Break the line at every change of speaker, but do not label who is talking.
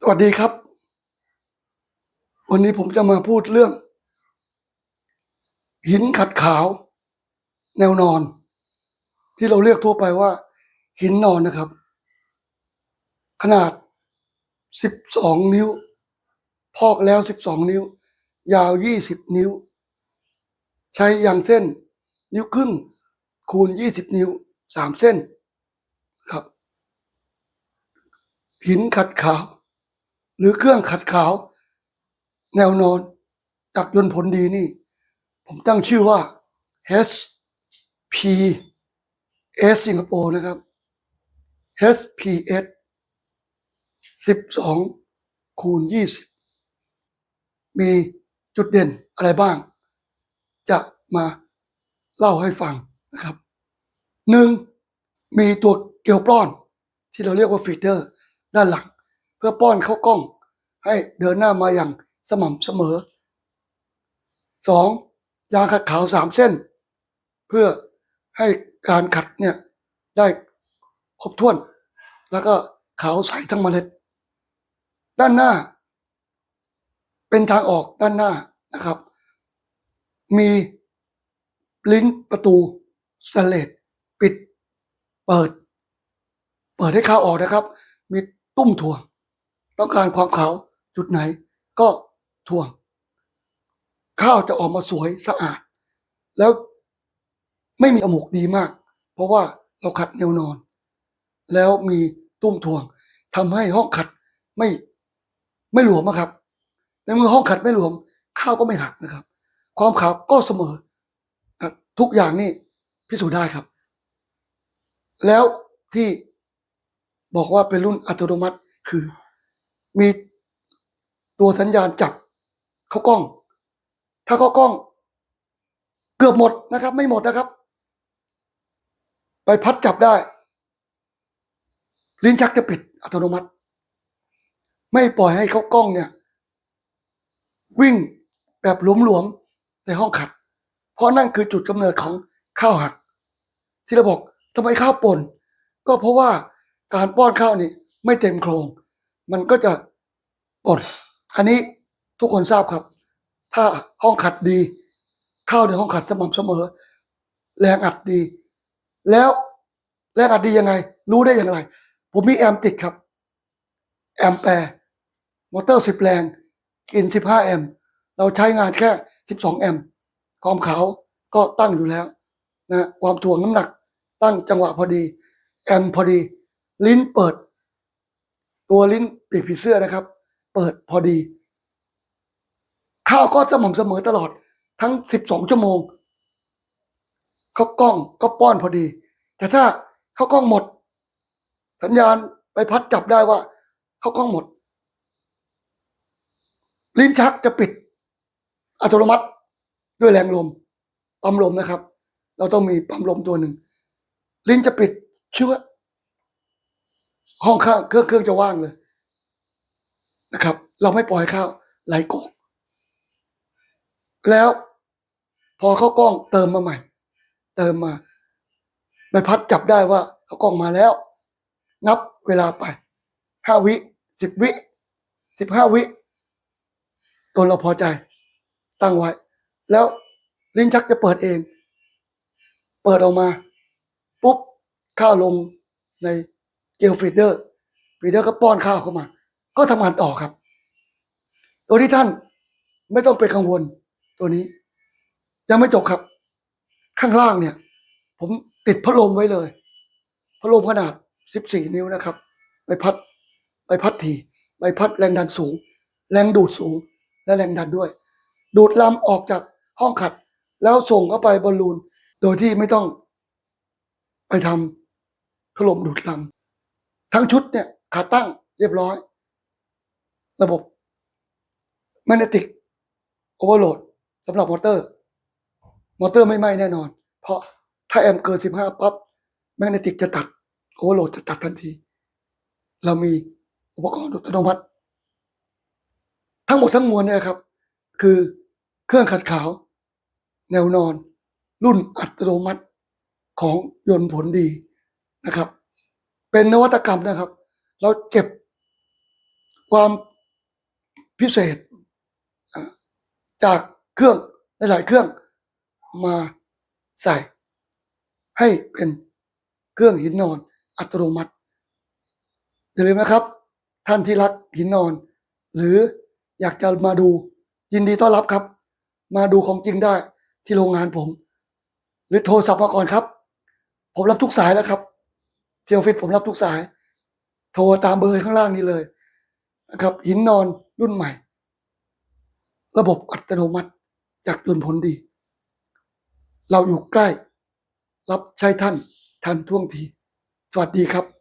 สวัสดีครับ วันนี้ผมจะมาพูดเรื่อง หินขัดขาว แนวนอน ที่เราเรียกทั่วไปว่า หินนอนนะครับ ขนาด 12 นิ้ว พอกแล้ว 12 นิ้ว ยาว 20 นิ้ว ใช้ยางเส้น นิ้วครึ่ง คูณ 20 นิ้ว 3 เส้นครับ หินขัดขาว หรือเครื่องขัดขาว แนวนอนจากยนต์ผลดีนี่ ผมตั้งชื่อว่า HP S สิงคโปร์นะครับ HPS 12 คูณ 20 มีจุดเด่นอะไรบ้าง จะมาเล่าให้ฟังนะครับหนึ่งมีตัวเกลียวปล้อน ที่เราเรียกว่าฟีเดอร์ ด้านหลัง เพื่อป้อนเข้ากล้อง ให้เดินหน้ามาอย่างสม่ำเสมอสองยางขัดขาวสามเส้น เพื่อให้การขัดเนี่ยได้ครบถ้วน แล้วก็ขาวใสทั้งเมล็ด ด้านหน้า เป็นทางออกด้านหน้านะครับ มีลิ้นประตูสแตนเลสปิด เปิด เปิดให้ข้าวออกนะครับ มีตุ้มถ่วง ต้องการความขาวจุดไหนก็ถ่วง ข้าวจะออกมาสวยสะอาด แล้วไม่มีอมกดีมาก เพราะว่าเราขัดแนวนอน แล้วมีตุ้มถ่วงทำให้ห้องขัดไม่ไม่หลวมอะครับในเมื่อห้องขัดไม่หลวม ข้าวก็ไม่หักนะครับ ความขาวก็เสมอ ทุกอย่างนี่พิสูจน์ได้ครับ แล้วที่บอกว่าเป็นรุ่นอัตโนมัติคือ มีตัวสัญญาณจับเข้ากล้อง ถ้าเข้ากล้อง เกือบหมดนะครับ ไม่หมดนะครับ ไปพัดจับได้ ลิ้นชักจะปิดอัตโนมัติ ไม่ปล่อยให้เข้ากล้องเนี่ย วิ่งแบบหลวมๆในห้องขัด เพราะนั่นคือจุดกำเนิดของข้าวหัก ที่เราบอกทำไมข้าวป่นก็เพราะว่าการป้อนข้าวนี่ไม่เต็มโครง มันก็จะป่นอันนี้ทุกคนทราบครับ ถ้าห้องขัดดีข้าวในห้องขัดสม่ำเสมอ แรงอัดดี แล้วแรงอัดดียังไง รู้ได้อย่างไร ผมมีแอมป์ติดครับ แอมแปร์มอเตอร์สิบแรง กินสิบห้าแอมป์เราใช้งานแค่สิบสองแอมป์ความขาวก็ตั้งอยู่แล้วนะความถ่วงน้ำหนัก ตั้งจังหวะพอดี แอมป์พอดี ลิ้นเปิด ตัวลิ้นปีกผีเสื้อนะครับ เปิดพอดี ข้าวก็สม่ำเสมอตลอดทั้งสิบสองชั่วโมงเขากล้องก็ป้อนพอดี แต่ถ้าเขากล้องหมด สัญญาณไปพัดจับได้ว่าเขากล้องหมด ลิ้นชักจะปิด อัตโนมัติด้วยแรงลมปั๊มลมนะครับ เราต้องมีปั๊มลมตัวหนึ่ง ลิ้นจะปิดชื่อว่า ห้องข้างเครื่องเครื่องจะว่างเลยนะครับ เราไม่ปล่อยข้าวไหลโกกแล้วพอเข้ากล้องเติมมาใหม่ เติมมาใบพัดจับได้ว่าเข้ากล้องมาแล้ว นับเวลาไปห้าวิสิบวิสิบห้าวิตัวเราพอใจ ตั้งไว้ แล้วลิ้นชักจะเปิดเอง เปิดออกมา ปุ๊บข้าวลงใน เกลฟีดเดอร์ฟีดเดอร์ก็ป้อนข้าวเข้ามา ก็ทำงานต่อครับ ตัวที่ท่านไม่ต้องไปกังวลตัวนี้ ยังไม่จบครับ ข้างล่างเนี่ย ผมติดพัดลมไว้เลย พัดลมขนาด 14 นิ้วนะครับใบพัดใบพัดถี่ใบพัดแรงดันสูง แรงดูดสูง และแรงดันด้วย ดูดลำออกจากห้องขัด แล้วส่งเข้าไปบอลลูน โดยที่ไม่ต้องไปทำพัดลมดูดลำ ทั้งชุดเนี่ยขาตั้งเรียบร้อย ระบบแมกเนติกโอเวอร์โหลดสำหรับมอเตอร์ มอเตอร์ไม่ไหม้แน่นอน เพราะถ้าแอมป์เกิน15ปั๊บแมกเนติกจะตัดโอเวอร์โหลดจะตัดทันที เรามีอุปกรณ์อัตโนมัติ ทั้งหมดทั้งมวลเนี่ยครับ คือเครื่องขัดขาว แนวนอน รุ่นอัตโนมัติของยนต์ผลดีนะครับ เป็นนวัตกรรมนะครับ เราเก็บความพิเศษ จากเครื่องหลายๆเครื่องมาใส่ ให้เป็นเครื่องหินนอนอัตโนมัติอย่าลืมนะครับ ท่านที่รักหินนอน หรืออยากจะมาดูยินดีต้อนรับครับ มาดูของจริงได้ที่โรงงานผม หรือโทรศัพท์มาก่อนครับ ผมรับทุกสายแล้วครับ ที่ออฟฟิศผมรับทุกสาย โทรตามเบอร์ข้างล่างนี้เลยนะครับ หินนอนรุ่นใหม่ ระบบอัตโนมัติจากตื่นผลดี เราอยู่ใกล้ รับใช้ท่านทันท่วงที สวัสดีครับ